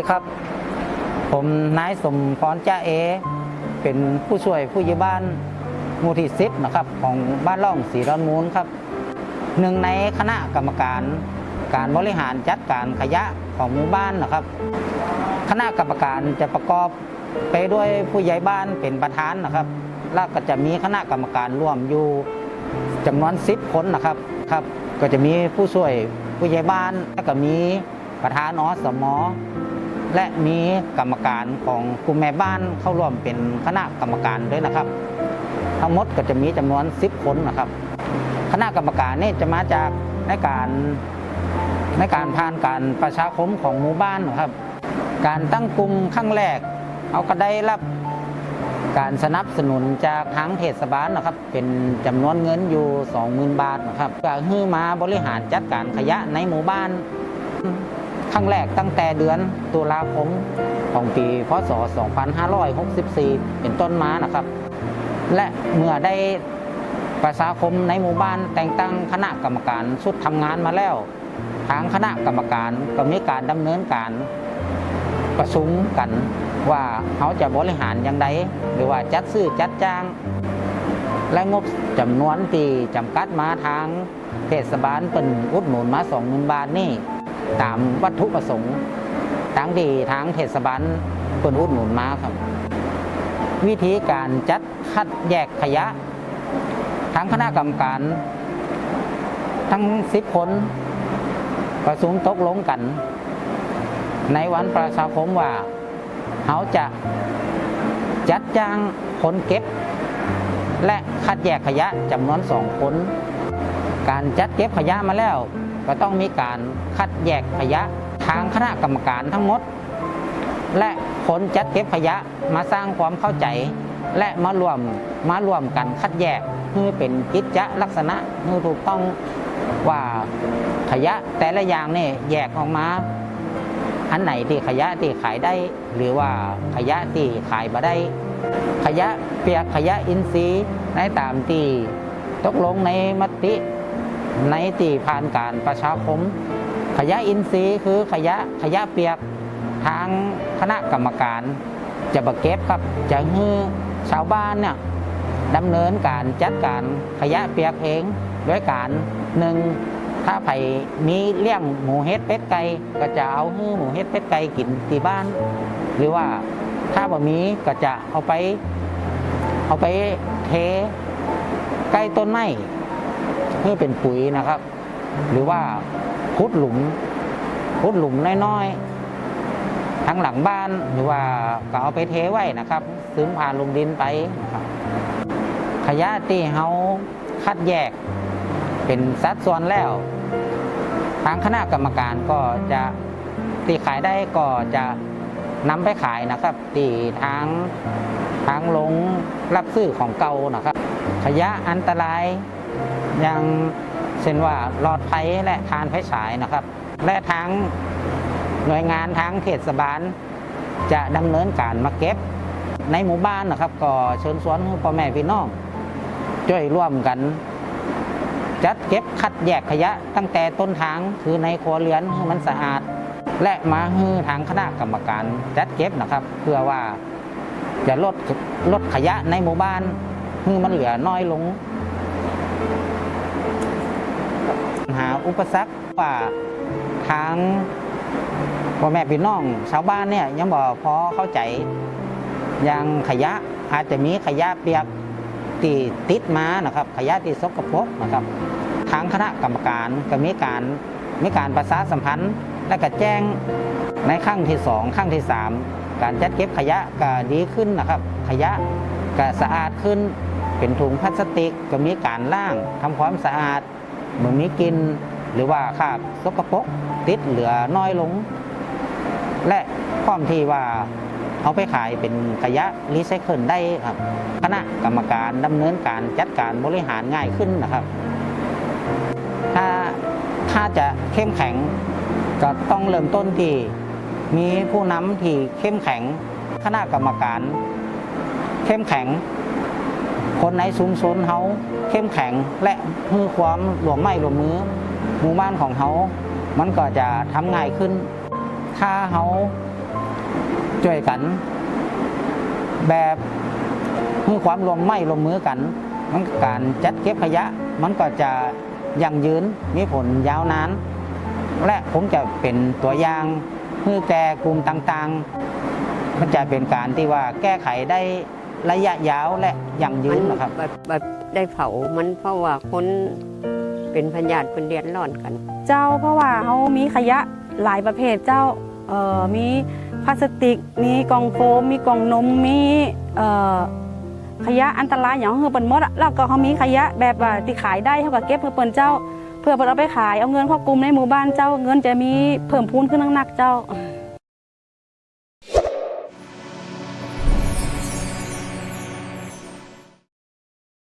ีครับ ผมนายสมพรจ้าเอ เป็นผู้ช่วยผู้ใหญ่บ้านหมู่ที่สิบนะครับ ของบ้านล่องสีดอนมูลครับ หนึ่งในคณะกรรมการ การบริหารจัดการขยะของหมู่บ้านนะครับ คณะกรรมการจะประกอบไปด้วยผู้ใหญ่บ้านเป็นประธานนะครับ แล้วก็จะมีคณะกรรมการร่วมอยู่จำนวน10คนนะครับครับ ก็จะมีผู้ช่วยผู้ใหญ่บ้านแล้วก็มีประธานอสมอ และมีกรรมการของกลุ่มแม่บ้านเข้าร่วมเป็นคณะกรรมการด้วยนะครับ ทั้งหมดก็จะมีจำนวน 10 คนนะครับ คณะกรรมการนี่จะมาจากในการในการผ่านการประชาคมของหมู่บ้านนะครับ การตั้งกลุ่มครั้งแรกเขาก็ได้รับการสนับสนุนจากทางเทศบาลนะครับ เป็นจำนวนเงินอยู่ 20,000 บาทนะครับก็ฮือมาบริหารจัดการขยะในหมู่บ้าน ครั้งแรกตั้งแต่เดือนตุลาคมของปีพศ 2564 เป็นต้นมานะครับ และเมื่อได้ประชาคมในหมู่บ้านแต่งตั้งคณะกรรมการชุดทำงานมาแล้ว ทางคณะกรรมการก็มีการดำเนินการประชุมกันว่าเขาจะบริหารอย่างไรหรือว่าจัดซื้อจัดจ้าง และงบจำนวนที่จำกัดมาทางเทศบาลเป็นอุดหนุนมาสองหมื่นบาทนี่ ตามวัตถุประสงค์ทางที่ทางเทศบาลเป็นอุดหนุนมาครับ วิธีการจัดคัดแยกขยะ ทั้งคณะกรรมการ ทั้งสิบคนประชุมตกลงกัน ในวันประชาคมว่าเขาจะจัดจ้างคนเก็บ และคัดแยกขยะจำนวนสองคน การจัดเก็บขยะมาแล้ว ก็ต้องมีการคัดแยกขยะทางคณะกรรมการทั้งหมด และคนจัดเก็บขยะมาสร้างความเข้าใจ และมารวมมารวมกันคัดแยกเพื่อเป็นกิจจลักษณะเพื่อถูกต้องว่าขยะแต่ละอย่างนี่แยกออกมา อันไหนที่ขยะที่ขายได้ หรือว่าขยะที่ขายมาได้ ขยะเปียกขยะอินทรีย์ในตามที่ตกลงในมติ ในที่ผ่านการประชาคม ขยะอินทรีย์คือขยะขยะเปียกทางคณะกรรมการ จะมาเก็บครับจะให้ชาวบ้านเนี่ยดำเนินการจัดการขยะเปียกเองด้วยการหนึ่งถ้าไผ่มีเลี้ยงหมูเฮ็ดเป็ดไก่ก็จะเอาให้หมูเฮ็ดเป็ดไก่กินที่บ้าน หรือว่าถ้าบ่มีก็จะเอาไป เอาไปเทใกล้ต้นไม้ เพื่อเป็นปุ๋ยนะครับ หรือว่าพุดหลุมพุดหลุมน้อยๆทั้งหลังบ้านหรือว่าก็เอาไปเทไว้นะครับ ซึมผ่านลงดินไปนะครับขยะที่เขาคัดแยกเป็นสัดส่วนแล้ว ทางคณะกรรมการก็จะที่ขายได้ก็จะนำไปขายนะครับที่ทางทางลงรับซื้อของเก่านะครับ ขยะอันตราย ย่างเช่นว่าหลอดไฟและทานไฟฉายนะครับ และทางหน่วยงานทางเทศบาลจะดำเนินการมาเก็บ ในหมู่บ้านนะครับ ก็เชิญชวนพ่อแม่พี่น้องช่วยร่วมกัน จัดเก็บคัดแยกขยะตั้งแต่ต้นทางคือในครัวเรือนให้มันสะอาด และมาให้ทางคณะกรรมการจัดเก็บนะครับ เพื่อว่าจะลดลดขยะในหมู่บ้านให้มันเหลือน้อยลง หาอุปสรรคว่าทางพ่อแม่พี่น้องชาวบ้านเนี่ยยังบอกพอเข้าใจอย่างขยะอาจจะมีขยะเปียกที่ติดมานะครับ ขยะที่สกปรกนะครับ ทางคณะกรรมการก็มีการมีการประชาสัมพันธ์ และก็แจ้งในขั้งที่สองขั้งที่สามการจัดเก็บขยะก็ดีขึ้นนะครับ ขยะก็สะอาดขึ้น เป็นถุงพลาสติกก็มีการล้างทำความสะอาด มื่อมีกินหรือว่าคาบสกปรกติดเหลือน้อยลง และความที่ว่าเอาไปขายเป็นขยะรีไซเคิลได้ครับ คณะกรรมการดำเนินการจัดการบริหารง่ายขึ้นนะครับ ถ้าถ้าจะเข้มแข็งก็ต้องเริ่มต้นที่มีผู้นำที่เข้มแข็ง คณะกรรมการ เข้มแข็ง คนในชุมชนเขาเข้มแข็งและมือความหลวมไม้หลวมมือหมู่บ้านของเขามันก็จะทำง่ายขึ้น ถ้าเขาจช่วยกัน แบบมือความรวมไม่รวมมือกันมันการจัดเก็บขยะ มันก็จะยั่งยืนมีผลยาวนาน และผมจะเป็นตัวอย่างเพื่อแก่กลุ่มต่างๆ มันจะเป็นการที่ว่าแก้ไขได้ ระยะยาวและยั่งยืนนะครับแบบแบบได้เผามันเพราะว่าคนเป็นพยาธิเป็นเดือดร้อนกัน เจ้าเพราะว่าเขามีขยะหลายประเภทเจ้าเอ่อมีพลาสติกมีกล่องโฟมมีกล่องนมมีเอ่อขยะอันตรายอย่างเฮือเปิ่นหมดอะแล้วก็เขามีขยะแบบว่าที่ขายได้เขาก็เก็บเพื่อเปิ่นเจ้า เพื่อเปิ่นเอาไปขายเอาเงินเข้ากลุ่มในหมู่บ้านเจ้าเงินจะมีเพิ่มพูนขึ้นนักๆเจ้า